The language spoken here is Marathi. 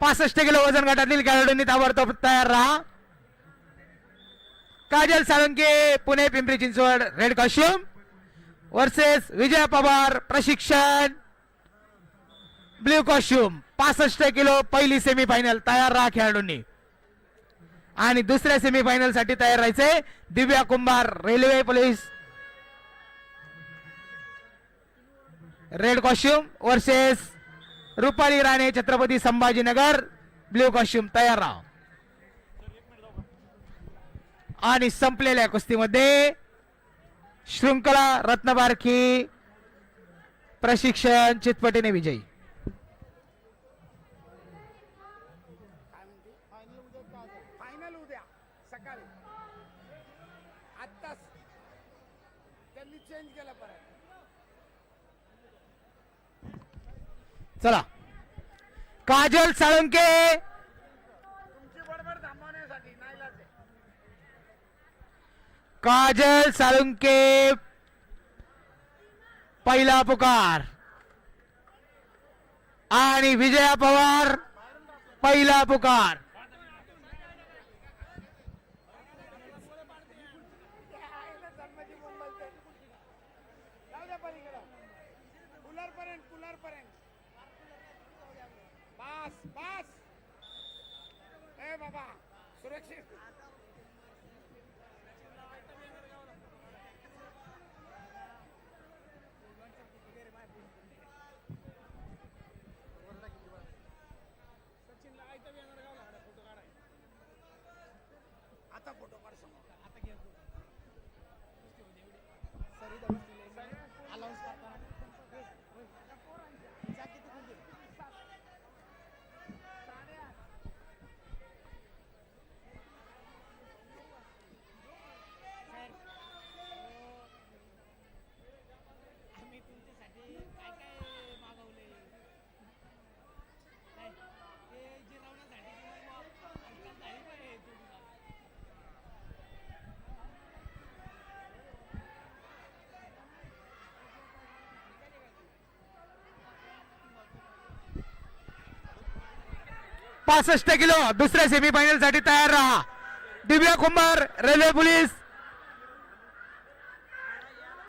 पासष्ट किलो वजन गटातील खेळाडूंनी ताबडतोब तयार राहा. Kajal Salunke Pune Pimpri Chinchwad red costume. Versus Vijay Pawar प्रशिक्षण. Blue costume. पासष्ट किलो पहिली सेमीफायनल तयार राहा खेळाडूंनी. आणि दुसऱ्या सेमीफायनलसाठी तयार राहायचे Divya Kumbhar railway police. Red costume versus Rupali Rane Chhatrapati Sambhajinagar blue costume तयार राहा आणि संपलेल्या कुस्तीमध्ये शृंखला रत्नबारखी प्रशिक्षण चितपटीने विजयी. फायनल काजल साळुंके. काजल साळुंके. पहिला पुकार. आणि विजया पवार पहिला पुकार. जन्माची मुंबई पर्यंत कूलर पर्यंत पास पास ए बाबा सुरक्षित पासष्ट किलो दुसऱ्या सेमीफायनलसाठी तयार राहा. Divya Kumbhar railway police.